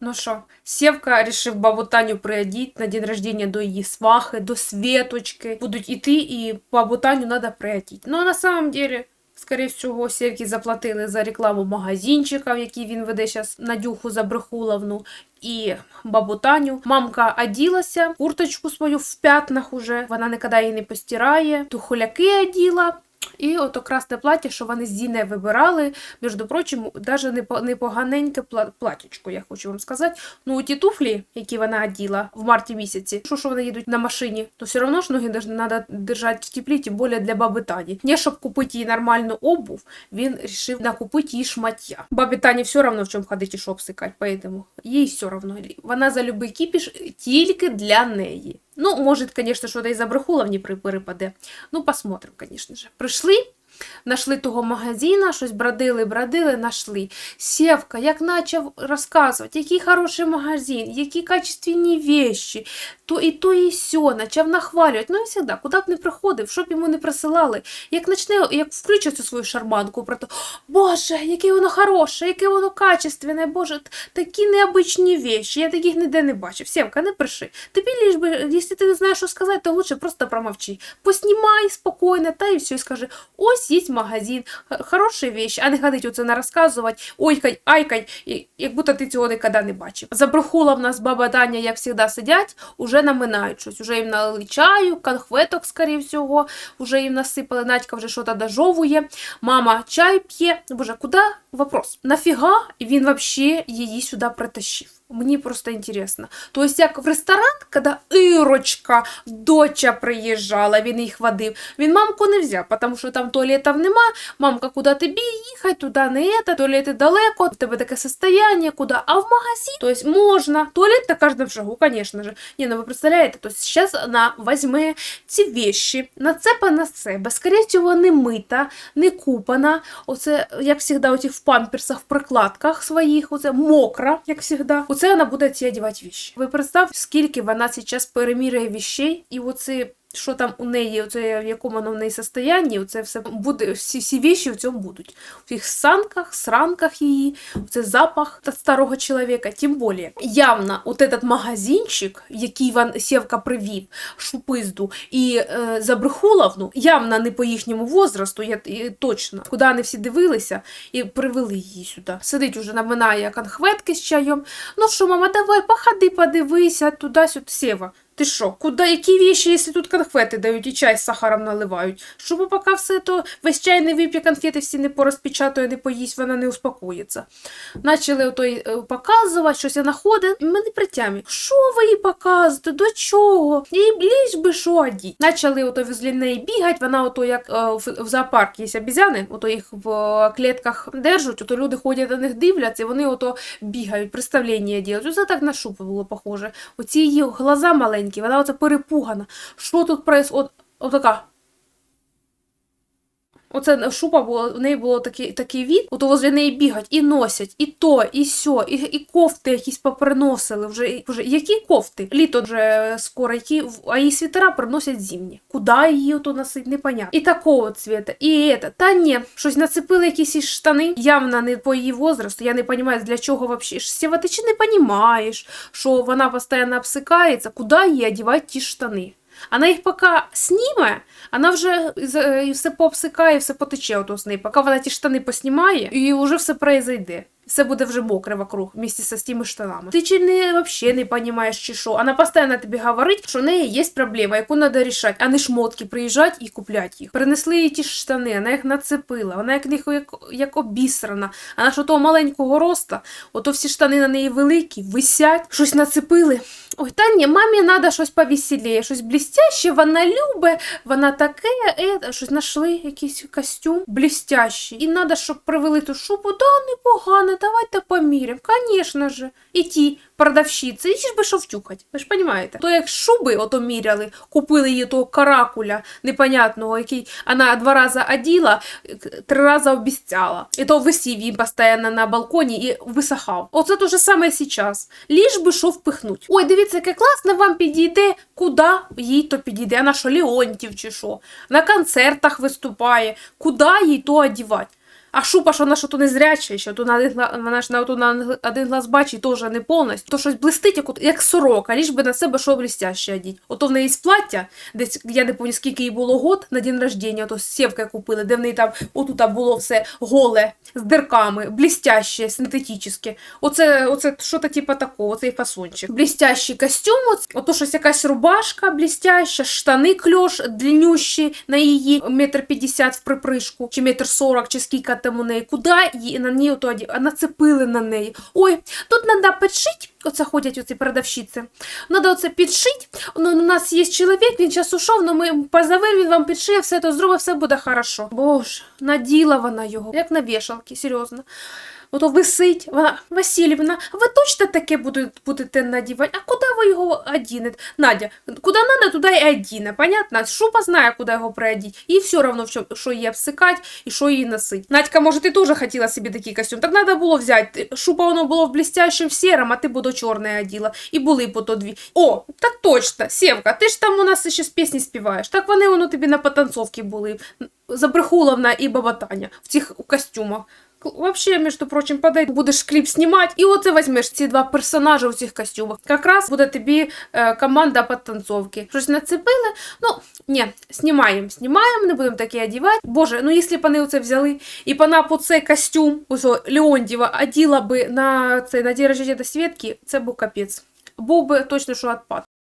Ну що, Сєвка рішив бабу Таню приодіть на день рождения до її свахи, до Светочки. Будуть іти, і бабу Таню треба приодіть. Ну, на самом деле, скорее всього, Сєвки заплатили за рекламу магазинчика, в який він веде зараз Надюху Забрехуловну. І бабу Таню. Мамка оділася, курточку свою в п'ятнах уже, вона ніколи її не постирає, тухоляки оділа. І ото красне плаття, що вони з Діне вибирали, між прочим, навіть непо- непоганеньке пла- платічко, я хочу вам сказати. Ну, ті туфлі, які вона оділа в марті місяці, що, що вони їдуть на машині, то все одно ж ноги треба держати в теплі, тим більше для баби Тані. Не щоб купити їй нормальну обув, він вирішив накупити їй шмаття. Бабі Тані все одно в чому ходити і що поэтому їй все одно. Вона за любий кіпіш тільки для неї. Ну, может, конечно, что-то и за Брехуловні при- перепаде. Ну, посмотрим, конечно же. Прийшли, Нашли того магазина, щось бродили, бродили, нашли. Сєвка, як почав розказувати, який хороший магазин, які качественні вещи, то і то, і сьо, почав нахвалювати. Ну і завжди, куди б не приходив, щоб йому не присилали. Як почне, як включить цю свою шарманку про те, Боже, яке воно хороше, яке воно качественне, Боже, такі необичні вещи, я таких ніде не бачив. Сєвка, не пиши. Тобі ліж би, якщо ти не знаєш, що сказати, то лучше просто промовчи. Поснімай спокійно, та і все, і скажи, ось є магазин, х- хороша вещь, а не ходить оце не розказувати, ойкай, айкай, і- як будто ти цього ніколи не бачив. Забрухула в нас баба Таня, як завжди, сидять, уже наминають щось, уже їм налили чаю, конхветок, скоріше всього, уже їм насипали, Надька вже щось дожовує, мама чай п'є. Боже, куди? Вопрос. Нафіга він вообще її сюди притащив? Мені просто інтересно. Тобто, як в ресторан, коли Ірочка, доча приїжджала, він їх водив, він мамку не взяв, тому що там туалетів нема, мамка, куди тобі їхати, туди не це, туалети далеко, в тебе таке состояние, куди, а в магазин, тобто можна, туалет на кожному шагу, звісно же. Ні, ну ви представляєте, тобто зараз вона візьме ці вещи, нацепа на себе, скоріше всього, не мита, не купана, оце, як завжди, у в памперсах, в прикладках своїх, оце мокра, як завжди. Оце вона буде ці одягати вещи. Ви представте, скільки вона зараз переміряє вещей, і оце, що там у неї, оце, в якому воно в неї состоянні, оце все буде, всі, всі вещи в цьому будуть. В цих санках, сранках її, це запах старого чоловіка. Тим більше, явно, от этот магазинчик, який Іван Сєвка привів, Шупизду і е, Забрехуловну, явно не по їхньому возрасту, я і, точно, куди вони всі дивилися і привели її сюди. Сидить уже наминає конхветки з чаєм. Ну що, мама, давай, походи, подивися, туди-сюди. Сєва, ти що, куди, які вещи, якщо тут конфети дають і чай з сахаром наливають? Щоб поки все то весь чай не вип'є, конфети всі не порозпечатує, не поїсть, вона не успокоїться. Начали отой е, показувати, щось я знаходить, і мене притямі. Що ви їй показуєте? До чого? Їй ліж би що одіть. Начали ото возле неї бігати, вона ото як е, в, в зоопарк є обізяни, ото їх в клітках держать, ото люди ходять на них дивляться, і вони ото бігають, представлення роблять. Оце так на шупу було похоже. Оці її глаза маленькі, вона оце перепугана. Що тут происходит? Отака. Оце шупа була, у неї було такий, такий від, ото возле неї бігать і носять, і то, і сьо, і, і кофти якісь поприносили. Вже, вже які кофти? Літо вже скоро, які, а її світера приносять зимні. Куди її ото носить, непонятно. І такого цвіта, і это. Та ні, щось нацепили якісь штани, явно не по її возрасту. Я не розумію, для чого вообще. Сєва, ти чи не розумієш, що вона постійно обсикається, куди їй одягати ті штани? Вона їх поки сніме, вона вже і все пообсикає, все потече з неї. Поки вона ті штани поснімає, і вже все произойде. Все буде вже мокре вокруг, вместе з тими штанами. Ти чи не вообще не розумієш, чи що? Вона постійно тобі говорить, що в неї є проблема, яку треба рішати, а не шмотки приїжджати і купляти їх. Принесли їй ті штани, вона їх нацепила, вона як них як, як обісрана. Вона ж того маленького роста, ото всі штани на неї великі, висять, щось нацепили. Ой, та ні, мамі треба щось повеселіє, щось блістяще, вона любить, вона таке, е, щось знайшли, якийсь костюм блістящий. І треба, щоб привели ту шубу, да, непогано, давайте поміряємо, звісно же. І ті продавщиці, і ж би що втюхать, ви ж розумієте? То як шуби ото міряли, купили її того каракуля непонятного, який вона два рази оділа, три рази обіцяла. І то висів він постійно на балконі і висохав. Оце те же саме зараз. Ліж би що впихнуть. Ой, дивіться, яке класно вам підійде, куди їй то підійде. Вона що, Леонтів чи що? На концертах виступає, куди їй то одівати? А шупа, що вона що то не зряча, що то на один, вона ж на, то на один глаз бачить, теж не повністю. То щось блистить, як, як сорока, ліж би на себе що блістяще одіть. Ото в неї з плаття, десь я не пам'ятаю, скільки їй було год на день рождення, ото сєвка купили, де в неї там отут було все голе, з дирками, блістяще, синтетичне. Оце, оце що-то типа такого, оцей фасончик. Блістящий костюм, ото щось якась рубашка блістяща, штани кльош длиннющі на її метр п'ятдесят в припришку, чи метр сорок, чи скільки там неї. Куди її на неї ото нацепили на неї. Ой, тут треба підшити, оце ходять оці продавщиці. Надо оце підшити. Ну, у нас є чоловік, він зараз ушов, ну ми позовемо, він вам підшиє, все то зробить, все буде хорошо. Боже, наділа вона його, як на вішалки, серйозно. Ото висить, вона, Васильівна, ви точно таке буде- будете надівати? А куди ви його одінете? Надя, куди надо, туди і одіне, понятно? Шупа знає, куди його приодіть. Їй все чому- що її обсикать і що її носить. Надька, може, ти теж хотіла собі такий костюм? Так треба було взяти. Шупа воно було в блістящем сіром, а ти б до чорне оділа. І були б ото дві. О, так точно, Сєвка, ти ж там у нас ще з пісні співаєш. Так вони воно тобі на потанцовці були. Забрехуловна і баба Таня в цих костюмах. К- Вообще, між прочим, подай, будеш кліп знімати, і оце візьмеш ці два персонажі у цих костюмах. Якраз буде тобі е, команда підтанцовки. Щось нацепили. Ну, ні, знімаємо, знімаємо, не будемо таке одягати. Боже, ну якщо б вони оце взяли, і б вона по цей костюм, ось о, Леонтьєва, оділа би на, цей, на день рождения до Свідки, це був капець. Був би точно що відпад.